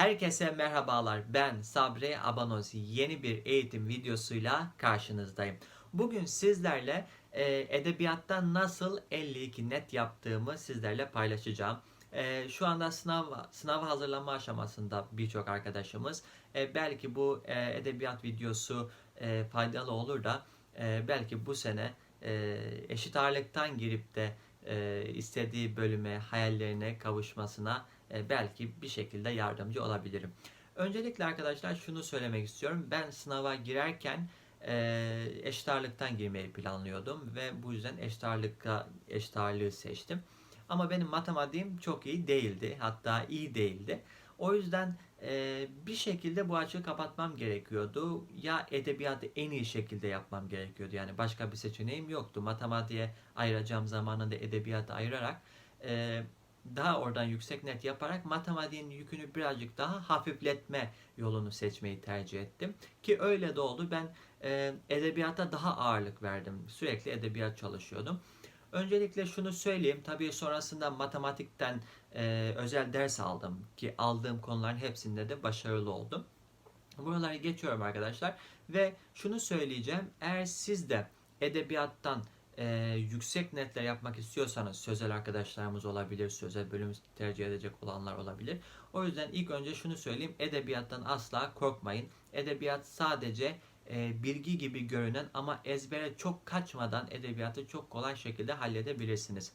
Herkese merhabalar. Ben Sabri Abanozi. Yeni bir eğitim videosuyla karşınızdayım. Bugün sizlerle e, edebiyatta nasıl 52 net yaptığımı sizlerle paylaşacağım. E, şu anda sınav sınav hazırlanma aşamasında birçok arkadaşımız. E, belki bu e, edebiyat videosu e, faydalı olur da e, belki bu sene e, eşit ağırlıktan girip de e, istediği bölüme, hayallerine kavuşmasına belki bir şekilde yardımcı olabilirim. Öncelikle arkadaşlar şunu söylemek istiyorum. Ben sınava girerken e, eşit ağırlıktan girmeyi planlıyordum ve bu yüzden eşit ağırlıkta eşit ağırlığı seçtim. Ama benim matematiğim çok iyi değildi. Hatta iyi değildi. O yüzden e, bir şekilde bu açığı kapatmam gerekiyordu. Ya edebiyatı en iyi şekilde yapmam gerekiyordu. Yani başka bir seçeneğim yoktu. Matematiğe ayıracağım zamanında edebiyatı ayırarak e, daha oradan yüksek net yaparak matematiğin yükünü birazcık daha hafifletme yolunu seçmeyi tercih ettim. Ki öyle de oldu. Ben e, edebiyata daha ağırlık verdim. Sürekli edebiyat çalışıyordum. Öncelikle şunu söyleyeyim. Tabii sonrasında matematikten e, özel ders aldım. Ki aldığım konuların hepsinde de başarılı oldum. Buraları geçiyorum arkadaşlar. Ve şunu söyleyeceğim. Eğer siz de edebiyattan e, yüksek netler yapmak istiyorsanız sözel arkadaşlarımız olabilir, sözel bölüm tercih edecek olanlar olabilir. O yüzden ilk önce şunu söyleyeyim. Edebiyattan asla korkmayın. Edebiyat sadece e, bilgi gibi görünen ama ezbere çok kaçmadan edebiyatı çok kolay şekilde halledebilirsiniz.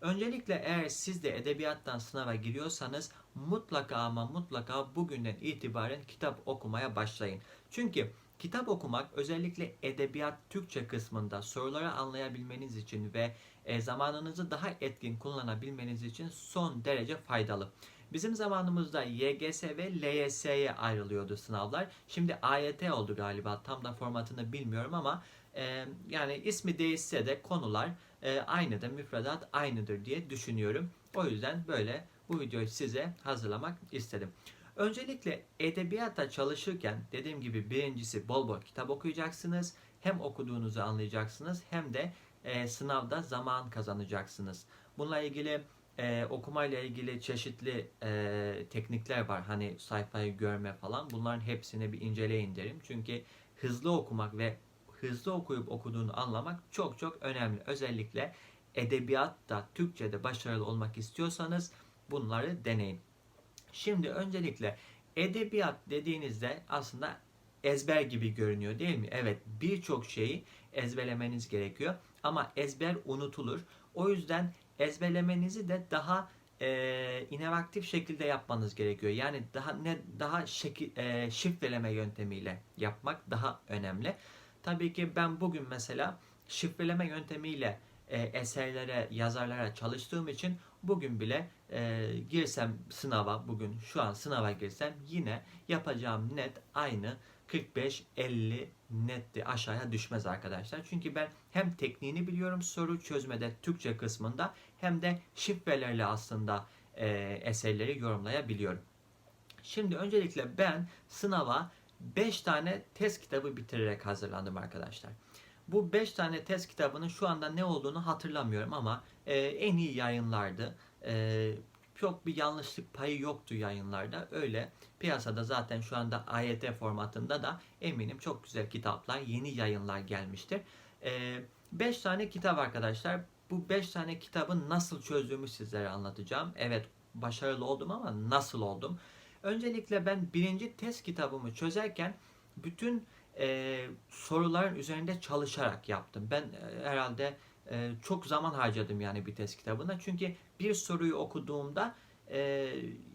Öncelikle eğer siz de edebiyattan sınava giriyorsanız mutlaka ama mutlaka bugünden itibaren kitap okumaya başlayın. Çünkü kitap okumak özellikle edebiyat Türkçe kısmında soruları anlayabilmeniz için ve e, zamanınızı daha etkin kullanabilmeniz için son derece faydalı. Bizim zamanımızda YGS ve LYS'ye ayrılıyordu sınavlar. Şimdi AYT oldu galiba. Tam da formatını bilmiyorum ama e, yani ismi değişse de konular e, aynıdır, müfredat aynıdır diye düşünüyorum. O yüzden böyle bu videoyu size hazırlamak istedim. Öncelikle edebiyata çalışırken dediğim gibi birincisi bol bol kitap okuyacaksınız. Hem okuduğunuzu anlayacaksınız hem de e, sınavda zaman kazanacaksınız. Bununla ilgili e, okumayla ilgili çeşitli e, teknikler var. Hani sayfayı görme falan. Bunların hepsini bir inceleyin derim. Çünkü hızlı okumak ve hızlı okuyup okuduğunu anlamak çok çok önemli. Özellikle edebiyatta, Türkçe'de başarılı olmak istiyorsanız bunları deneyin. Şimdi öncelikle edebiyat dediğinizde aslında ezber gibi görünüyor değil mi? Evet birçok şeyi ezberlemeniz gerekiyor ama ezber unutulur. O yüzden ezberlemenizi de daha e, inovatif şekilde yapmanız gerekiyor. Yani daha ne daha şekil, e, şifreleme yöntemiyle yapmak daha önemli. Tabii ki ben bugün mesela şifreleme yöntemiyle e, eserlere, yazarlara çalıştığım için bugün bile e, girsem sınava, bugün şu an sınava girsem yine yapacağım net aynı 45-50 netti aşağıya düşmez arkadaşlar. Çünkü ben hem tekniğini biliyorum soru çözmede Türkçe kısmında hem de şifrelerle aslında e, eserleri yorumlayabiliyorum. Şimdi öncelikle ben sınava 5 tane test kitabı bitirerek hazırlandım arkadaşlar. Bu 5 tane test kitabının şu anda ne olduğunu hatırlamıyorum ama e, en iyi yayınlardı. E, çok bir yanlışlık payı yoktu yayınlarda. Öyle piyasada zaten şu anda AYT formatında da eminim çok güzel kitaplar, yeni yayınlar gelmiştir. 5 e, tane kitap arkadaşlar. Bu 5 tane kitabı nasıl çözdüğümü sizlere anlatacağım. Evet başarılı oldum ama nasıl oldum? Öncelikle ben birinci test kitabımı çözerken bütün e, soruların üzerinde çalışarak yaptım. Ben e, herhalde e, çok zaman harcadım yani bir test kitabına. Çünkü bir soruyu okuduğumda e,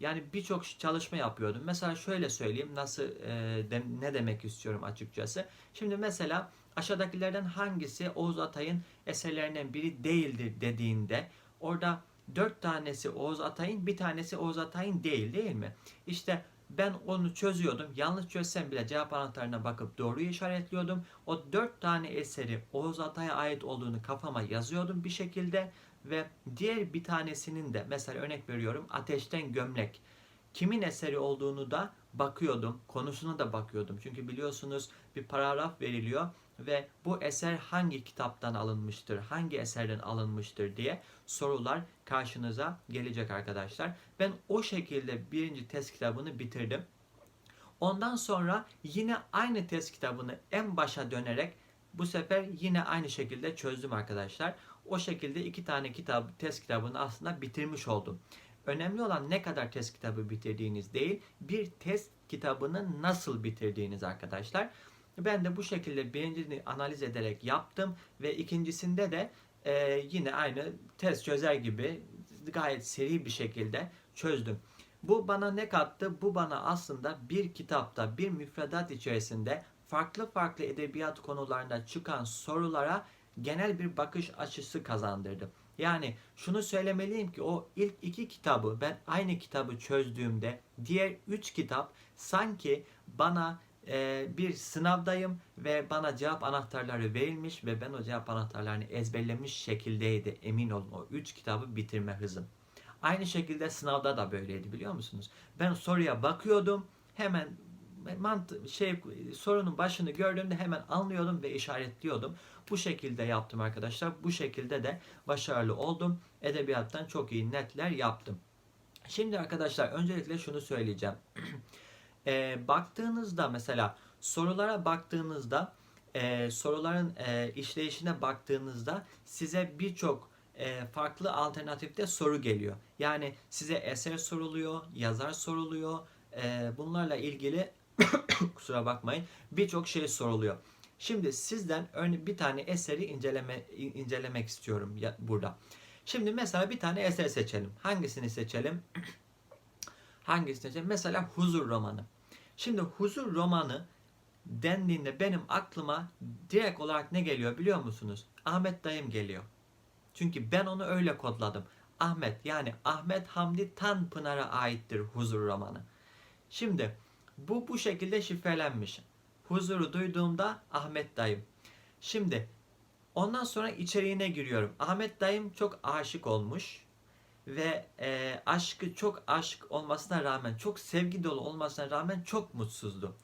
yani birçok çalışma yapıyordum. Mesela şöyle söyleyeyim nasıl e, de, ne demek istiyorum açıkçası. Şimdi mesela aşağıdakilerden hangisi Oğuz Atay'ın eserlerinden biri değildir dediğinde orada dört tanesi Oğuz Atay'ın bir tanesi Oğuz Atay'ın değil değil mi? İşte ben onu çözüyordum. Yanlış çözsem bile cevap anahtarına bakıp doğruyu işaretliyordum. O dört tane eseri Oğuz Atay'a ait olduğunu kafama yazıyordum bir şekilde. Ve diğer bir tanesinin de mesela örnek veriyorum Ateşten Gömlek. Kimin eseri olduğunu da bakıyordum. Konusuna da bakıyordum. Çünkü biliyorsunuz bir paragraf veriliyor ve bu eser hangi kitaptan alınmıştır, hangi eserden alınmıştır diye sorular karşınıza gelecek arkadaşlar. Ben o şekilde birinci test kitabını bitirdim. Ondan sonra yine aynı test kitabını en başa dönerek bu sefer yine aynı şekilde çözdüm arkadaşlar. O şekilde iki tane kitap, test kitabını aslında bitirmiş oldum. Önemli olan ne kadar test kitabı bitirdiğiniz değil, bir test kitabını nasıl bitirdiğiniz arkadaşlar. Ben de bu şekilde birincisini analiz ederek yaptım ve ikincisinde de e, yine aynı test çözer gibi gayet seri bir şekilde çözdüm. Bu bana ne kattı? Bu bana aslında bir kitapta, bir müfredat içerisinde farklı farklı edebiyat konularında çıkan sorulara genel bir bakış açısı kazandırdı. Yani şunu söylemeliyim ki o ilk iki kitabı ben aynı kitabı çözdüğümde diğer üç kitap sanki bana e, bir sınavdayım ve bana cevap anahtarları verilmiş ve ben o cevap anahtarlarını ezberlemiş şekildeydi emin olun o üç kitabı bitirme hızım. Aynı şekilde sınavda da böyleydi biliyor musunuz? Ben soruya bakıyordum hemen mantı şey sorunun başını gördüğümde hemen anlıyordum ve işaretliyordum. Bu şekilde yaptım arkadaşlar. Bu şekilde de başarılı oldum. Edebiyattan çok iyi netler yaptım. Şimdi arkadaşlar öncelikle şunu söyleyeceğim. e, baktığınızda mesela sorulara baktığınızda e, soruların e, işleyişine baktığınızda size birçok e, farklı alternatifte soru geliyor. Yani size eser soruluyor, yazar soruluyor. E, bunlarla ilgili kusura bakmayın birçok şey soruluyor. Şimdi sizden örneğin bir tane eseri inceleme incelemek istiyorum ya, burada. Şimdi mesela bir tane eser seçelim. Hangisini seçelim? Hangisini seçelim? Mesela Huzur romanı. Şimdi Huzur romanı dendiğinde benim aklıma direkt olarak ne geliyor biliyor musunuz? Ahmet dayım geliyor. Çünkü ben onu öyle kodladım. Ahmet yani Ahmet Hamdi Tanpınar'a aittir Huzur romanı. Şimdi bu bu şekilde şifrelenmiş. Huzuru duyduğumda Ahmet dayım. Şimdi ondan sonra içeriğine giriyorum. Ahmet dayım çok aşık olmuş ve e, aşkı çok aşk olmasına rağmen çok sevgi dolu olmasına rağmen çok mutsuzdu.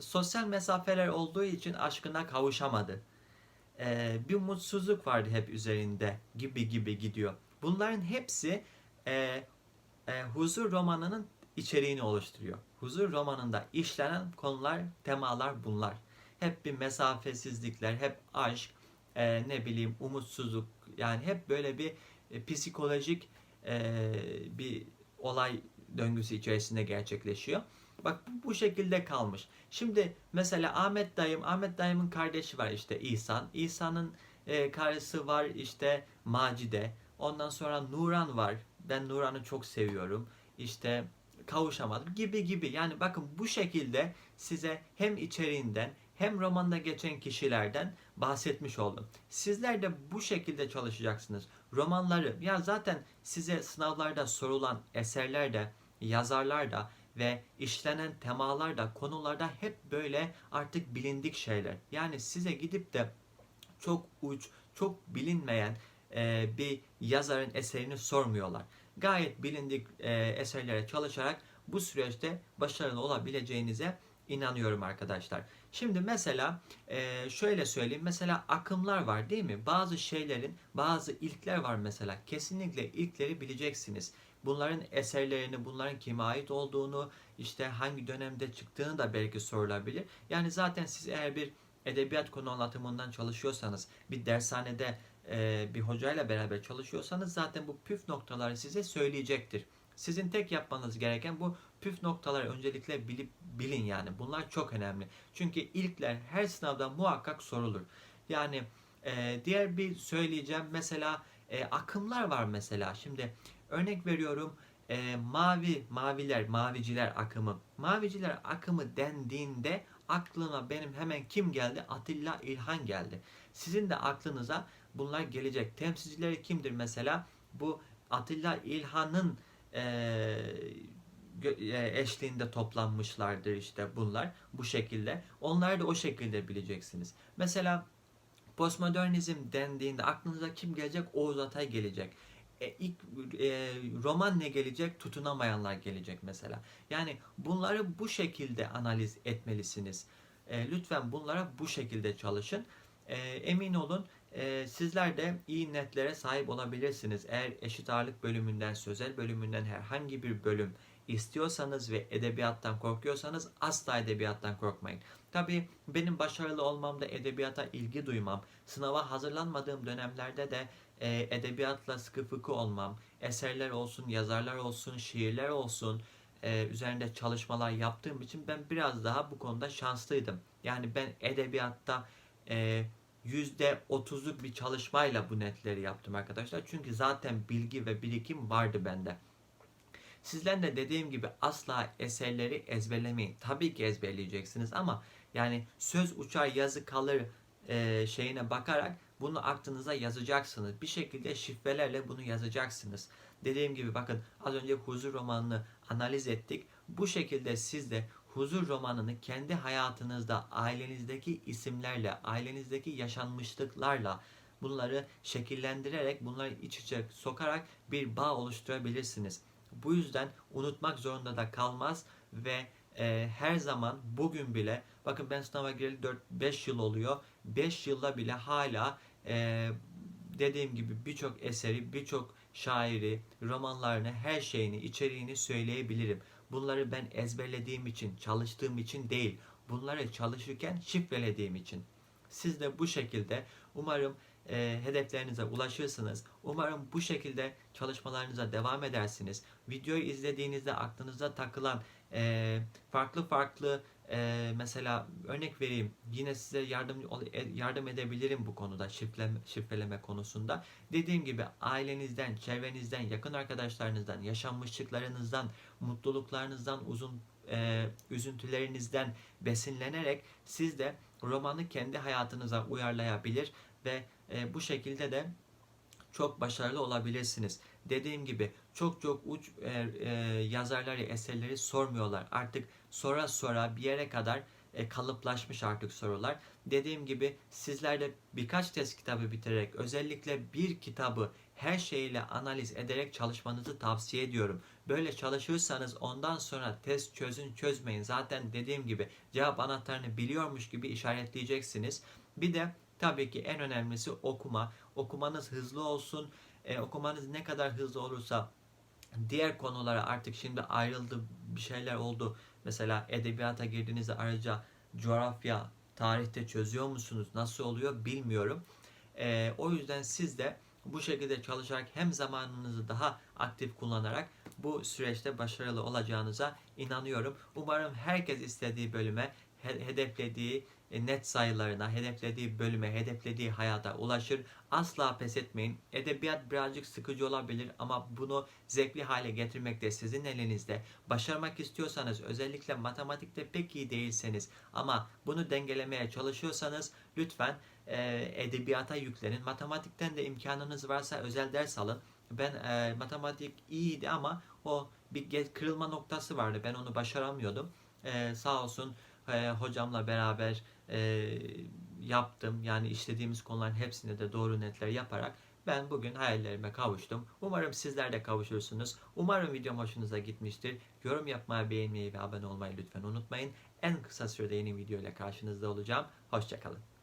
Sosyal mesafeler olduğu için aşkına kavuşamadı. E, bir mutsuzluk vardı hep üzerinde gibi gibi gidiyor. Bunların hepsi e, e, Huzur romanının içeriğini oluşturuyor. Huzur romanında işlenen konular, temalar bunlar. Hep bir mesafesizlikler, hep aşk, e, ne bileyim umutsuzluk yani hep böyle bir e, psikolojik e, bir olay döngüsü içerisinde gerçekleşiyor. Bak bu, bu şekilde kalmış. Şimdi mesela Ahmet dayım, Ahmet dayımın kardeşi var işte İhsan. İhsan'ın e, karısı var işte Macide. Ondan sonra Nuran var. Ben Nuran'ı çok seviyorum. İşte kavuşamadım gibi gibi. Yani bakın bu şekilde size hem içeriğinden hem romanda geçen kişilerden bahsetmiş oldum. Sizler de bu şekilde çalışacaksınız. Romanları ya zaten size sınavlarda sorulan eserler de yazarlar da ve işlenen temalarda konularda hep böyle artık bilindik şeyler. Yani size gidip de çok uç, çok bilinmeyen e, bir yazarın eserini sormuyorlar gayet bilindik e, eserlere çalışarak bu süreçte başarılı olabileceğinize inanıyorum arkadaşlar. Şimdi mesela e, şöyle söyleyeyim. Mesela akımlar var değil mi? Bazı şeylerin bazı ilkler var mesela. Kesinlikle ilkleri bileceksiniz. Bunların eserlerini, bunların kime ait olduğunu, işte hangi dönemde çıktığını da belki sorulabilir. Yani zaten siz eğer bir edebiyat konu anlatımından çalışıyorsanız, bir dershanede e, bir hocayla beraber çalışıyorsanız zaten bu püf noktaları size söyleyecektir. Sizin tek yapmanız gereken bu püf noktaları öncelikle bilip bilin yani. Bunlar çok önemli. Çünkü ilkler her sınavda muhakkak sorulur. Yani e, diğer bir söyleyeceğim mesela e, akımlar var mesela. Şimdi örnek veriyorum e, mavi maviler maviciler akımı. Maviciler akımı dendiğinde aklıma benim hemen kim geldi? Atilla İlhan geldi. Sizin de aklınıza bunlar gelecek. Temsilcileri kimdir mesela? Bu Atilla İlhan'ın e, eşliğinde toplanmışlardır işte bunlar bu şekilde. Onları da o şekilde bileceksiniz. Mesela postmodernizm dendiğinde aklınıza kim gelecek? Oğuz Atay gelecek. E, ilk e, roman ne gelecek? Tutunamayanlar gelecek mesela. Yani bunları bu şekilde analiz etmelisiniz. E, lütfen bunlara bu şekilde çalışın. E, emin olun e, sizler de iyi netlere sahip olabilirsiniz. Eğer eşit ağırlık bölümünden, sözel bölümünden herhangi bir bölüm istiyorsanız ve edebiyattan korkuyorsanız asla edebiyattan korkmayın. Tabii benim başarılı olmamda edebiyata ilgi duymam, sınava hazırlanmadığım dönemlerde de e, edebiyatla sıkı fıkı olmam, eserler olsun, yazarlar olsun, şiirler olsun, e, üzerinde çalışmalar yaptığım için ben biraz daha bu konuda şanslıydım. Yani ben edebiyatta e, %30'luk bir çalışmayla bu netleri yaptım arkadaşlar. Çünkü zaten bilgi ve birikim vardı bende. Sizden de dediğim gibi asla eserleri ezberlemeyin. Tabii ki ezberleyeceksiniz ama yani söz uçar yazı kalır e, şeyine bakarak bunu aklınıza yazacaksınız. Bir şekilde şifrelerle bunu yazacaksınız. Dediğim gibi bakın az önce huzur romanını analiz ettik. Bu şekilde siz de huzur romanını kendi hayatınızda ailenizdeki isimlerle, ailenizdeki yaşanmışlıklarla bunları şekillendirerek, bunları iç içe sokarak bir bağ oluşturabilirsiniz. Bu yüzden unutmak zorunda da kalmaz ve e, her zaman bugün bile bakın ben sınava gireli 4-5 yıl oluyor. 5 yılda bile hala e, dediğim gibi birçok eseri, birçok şairi, romanlarını, her şeyini, içeriğini söyleyebilirim. Bunları ben ezberlediğim için, çalıştığım için değil. Bunları çalışırken şifrelediğim için. Siz de bu şekilde umarım e, hedeflerinize ulaşırsınız. Umarım bu şekilde çalışmalarınıza devam edersiniz. Videoyu izlediğinizde aklınıza takılan e, farklı farklı e, mesela örnek vereyim. Yine size yardım yardım edebilirim bu konuda şifreleme, şifreleme konusunda. Dediğim gibi ailenizden, çevrenizden, yakın arkadaşlarınızdan, yaşanmışlıklarınızdan, mutluluklarınızdan, uzun e, üzüntülerinizden besinlenerek siz de romanı kendi hayatınıza uyarlayabilir ve e, bu şekilde de çok başarılı olabilirsiniz. Dediğim gibi çok çok uç e, e, yazarları, eserleri sormuyorlar. Artık sonra sonra bir yere kadar e, kalıplaşmış artık sorular. Dediğim gibi sizler de birkaç test kitabı bitirerek özellikle bir kitabı her şeyle analiz ederek çalışmanızı tavsiye ediyorum. Böyle çalışırsanız ondan sonra test çözün çözmeyin. Zaten dediğim gibi cevap anahtarını biliyormuş gibi işaretleyeceksiniz. Bir de tabii ki en önemlisi okuma. Okumanız hızlı olsun. E, okumanız ne kadar hızlı olursa diğer konulara artık şimdi ayrıldı bir şeyler oldu. Mesela edebiyata girdiğinizde ayrıca coğrafya, tarihte çözüyor musunuz? Nasıl oluyor bilmiyorum. E, o yüzden siz de bu şekilde çalışarak hem zamanınızı daha aktif kullanarak bu süreçte başarılı olacağınıza inanıyorum. Umarım herkes istediği bölüme, hedeflediği e, net sayılarına, hedeflediği bölüme, hedeflediği hayata ulaşır. Asla pes etmeyin. Edebiyat birazcık sıkıcı olabilir ama bunu zevkli hale getirmek de sizin elinizde. Başarmak istiyorsanız, özellikle matematikte pek iyi değilseniz ama bunu dengelemeye çalışıyorsanız lütfen e, edebiyata yüklenin. Matematikten de imkanınız varsa özel ders alın. Ben e, matematik iyiydi ama o bir kırılma noktası vardı. Ben onu başaramıyordum. E, sağ olsun e, hocamla beraber e, yaptım. Yani işlediğimiz konuların hepsinde de doğru netler yaparak ben bugün hayallerime kavuştum. Umarım sizler de kavuşursunuz. Umarım videom hoşunuza gitmiştir. Yorum yapmayı, beğenmeyi ve abone olmayı lütfen unutmayın. En kısa sürede yeni video ile karşınızda olacağım. Hoşçakalın.